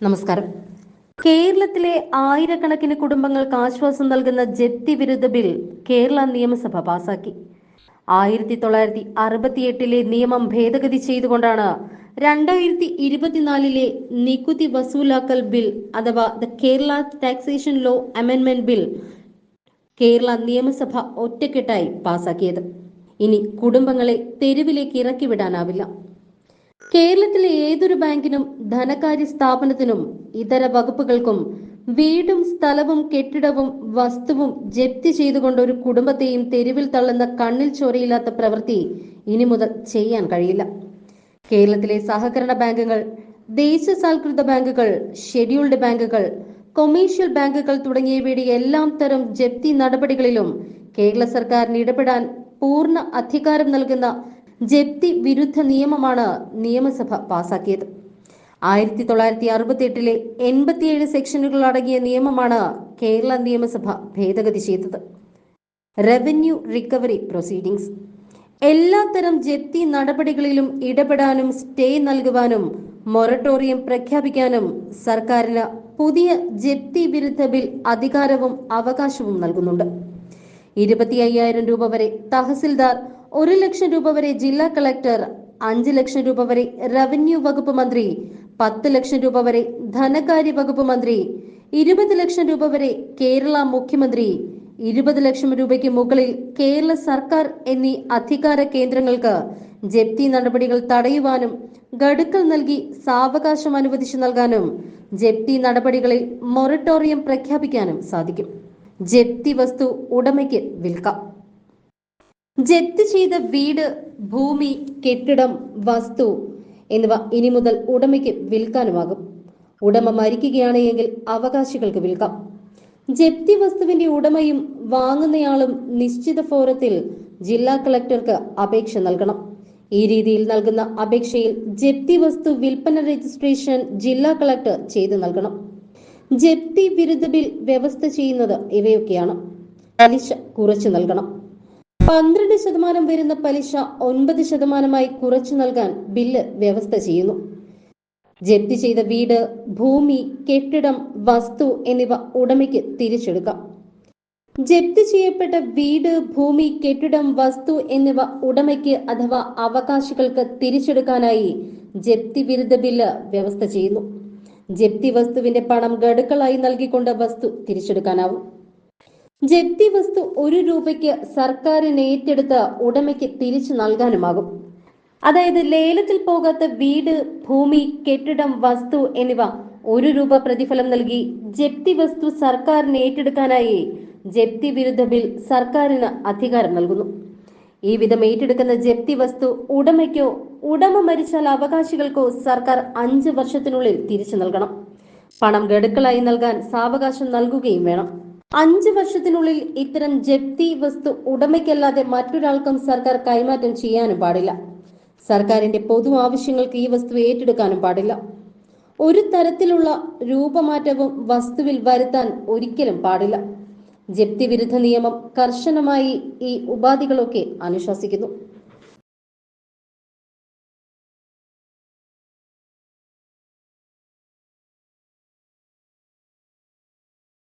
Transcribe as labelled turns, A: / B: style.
A: നമസ്കാരം. കേരളത്തിലെ ആയിരക്കണക്കിന് കുടുംബങ്ങൾക്ക് ആശ്വാസം നൽകുന്ന ജപ്തി വിരുദ്ധ ബിൽ കേരള നിയമസഭ പാസാക്കി. ആയിരത്തി തൊള്ളായിരത്തി അറുപത്തിയെട്ടിലെ നിയമം ഭേദഗതി ചെയ്തുകൊണ്ടാണ് രണ്ടായിരത്തി ഇരുപത്തിനാലിലെ നികുതി വസൂലാക്കൽ ബിൽ അഥവാ ദ കേരള ടാക്സേഷൻ ലോ അമെൻമെന്റ് ബിൽ കേരള നിയമസഭ ഒറ്റക്കെട്ടായി പാസാക്കിയത്. ഇനി കുടുംബങ്ങളെ തെരുവിലേക്ക് ഇറക്കി വിടാനാവില്ല കേരളത്തിലെ ഏതൊരു ബാങ്കിനും ധനകാര്യ സ്ഥാപനത്തിനും ഇതര വകുപ്പുകൾക്കും വീടും സ്ഥലവും കെട്ടിടവും വസ്തുവും ജപ്തി ചെയ്തുകൊണ്ട് ഒരു കുടുംബത്തെയും തെരുവിൽ തള്ളുന്ന കണ്ണിൽ ചോരയില്ലാത്ത പ്രവൃത്തി ഇനി മുതൽ ചെയ്യാൻ കഴിയില്ല. കേരളത്തിലെ സഹകരണ ബാങ്കുകൾ ദേശസാൽകൃത ബാങ്കുകൾ ഷെഡ്യൂൾഡ് ബാങ്കുകൾ കൊമേഴ്ഷ്യൽ ബാങ്കുകൾ തുടങ്ങിയവയുടെ എല്ലാം തരം ജപ്തി നടപടികളിലും കേരള സർക്കാരിന് ഇടപെടാൻ പൂർണ അധികാരം നൽകുന്ന ജപ്തി വിരുദ്ധ നിയമമാണ് നിയമസഭ പാസാക്കിയത്. ആയിരത്തി തൊള്ളായിരത്തി അറുപത്തി എട്ടിലെ എൺപത്തിയേഴ് സെക്ഷനുകൾ അടങ്ങിയ നിയമമാണ് കേരള നിയമസഭ ഭേദഗതി ചെയ്തത്. റവന്യൂ റിക്കവറി പ്രൊസീഡിംഗ്സ് എല്ലാത്തരം ജപ്തി നടപടികളിലും ഇടപെടാനും സ്റ്റേ നൽകുവാനും മൊറട്ടോറിയം പ്രഖ്യാപിക്കാനും സർക്കാരിന് പുതിയ ജപ്തി വിരുദ്ധ ബിൽ അധികാരവും അവകാശവും നൽകുന്നുണ്ട്. ഇരുപത്തി അയ്യായിരം രൂപ വരെ തഹസിൽദാർ ഒരു ലക്ഷം രൂപ വരെ ജില്ലാ കളക്ടർ അഞ്ച് ലക്ഷം രൂപ വരെ റവന്യൂ വകുപ്പ് മന്ത്രി പത്ത് ലക്ഷം രൂപ വരെ ധനകാര്യ വകുപ്പ് മന്ത്രി ഇരുപത് ലക്ഷം രൂപ വരെ കേരള മുഖ്യമന്ത്രി ഇരുപത് ലക്ഷം രൂപയ്ക്ക് മുകളിൽ കേരള സർക്കാർ എന്നീ അധികാര കേന്ദ്രങ്ങൾക്ക് ജപ്തി നടപടികൾ തടയുവാനും ഗഡുക്കൾ നൽകി സാവകാശം അനുവദിച്ചു നൽകാനും ജപ്തി നടപടികളിൽ മൊറട്ടോറിയം പ്രഖ്യാപിക്കാനും സാധിക്കും. ജപ്തി വസ്തു ഉടമയ്ക്ക് വിൽക്കാം. ജപ്തി ചെയ്ത വീട് ഭൂമി കെട്ടിടം വസ്തു എന്നിവ ഇനി മുതൽ ഉടമയ്ക്ക് വിൽക്കാനുമാകും. ഉടമ മരിക്കുകയാണ് എങ്കിൽ അവകാശികൾക്ക് വിൽക്കാം. ജപ്തി വസ്തുവിന്റെ ഉടമയും വാങ്ങുന്നയാളും നിശ്ചിത ഫോറത്തിൽ ജില്ലാ കളക്ടർക്ക് അപേക്ഷ നൽകണം. ഈ രീതിയിൽ നൽകുന്ന അപേക്ഷയിൽ ജപ്തി വസ്തു വിൽപ്പന രജിസ്ട്രേഷൻ ജില്ലാ കളക്ടർ ചെയ്തു നൽകണം. ജപ്തി വിരുദ്ധ ബിൽ വ്യവസ്ഥ ചെയ്യുന്നത് ഇവയൊക്കെയാണ്. പലിശ കുറച്ചു നൽകണം. പന്ത്രണ്ട് ശതമാനം വരുന്ന പലിശ ഒൻപത് ശതമാനമായി കുറച്ചു നൽകാൻ ബില്ല് വ്യവസ്ഥ ചെയ്യുന്നു. ജപ്തി ചെയ്ത വീട് ഭൂമി കെട്ടിടം വസ്തു എന്നിവ ഉടമയ്ക്ക് തിരിച്ചെടുക്കാം. ജപ്തി ചെയ്യപ്പെട്ട വീട് ഭൂമി കെട്ടിടം വസ്തു എന്നിവ ഉടമയ്ക്ക് അഥവാ അവകാശികൾക്ക് തിരിച്ചെടുക്കാനായി ജപ്തി വിരുദ്ധ ബില്ല് വ്യവസ്ഥ ചെയ്യുന്നു. ജപ്തി വസ്തുവിന്റെ പണം ഗഡുക്കളായി നൽകിക്കൊണ്ട് വസ്തു തിരിച്ചെടുക്കാനാവും. ജപ്തി വസ്തു ഒരു രൂപയ്ക്ക് സർക്കാരിന് ഏറ്റെടുത്ത് ഉടമയ്ക്ക് തിരിച്ചു നൽകാനുമാകും. അതായത് ലേലത്തിൽ പോകാത്ത വീട് ഭൂമി കെട്ടിടം വസ്തു എന്നിവ ഒരു രൂപ പ്രതിഫലം നൽകി ജപ്തി വസ്തു സർക്കാരിന് ഏറ്റെടുക്കാനായി ജപ്തി വിരുദ്ധ ബിൽ സർക്കാരിന് അധികാരം നൽകുന്നു. ഈ വിധം ഏറ്റെടുക്കുന്ന ജപ്തി വസ്തു ഉടമയ്ക്കോ ഉടമ മരിച്ചാൽ അവകാശികൾക്കോ സർക്കാർ അഞ്ച് വർഷത്തിനുള്ളിൽ തിരിച്ചു നൽകണം. പണം ഗഡുക്കളായി നൽകാൻ സാവകാശം നൽകുകയും വേണം. അഞ്ച് വർഷത്തിനുള്ളിൽ ഇത്തരം ജപ്തി വസ്തു ഉടമയ്ക്കല്ലാതെ മറ്റൊരാൾക്കും സർക്കാർ കൈമാറ്റം ചെയ്യാനും പാടില്ല. സർക്കാരിന്റെ പൊതു ആവശ്യങ്ങൾക്ക് ഈ വസ്തു ഏറ്റെടുക്കാനും പാടില്ല. ഒരു തരത്തിലുള്ള രൂപമാറ്റവും വസ്തുവിൽ വരുത്താൻ ഒരിക്കലും പാടില്ല. ജപ്തി വിരുദ്ധ നിയമം കർശനമായി ഈ ഉപാധികളൊക്കെ അനുശാസിക്കുന്നു.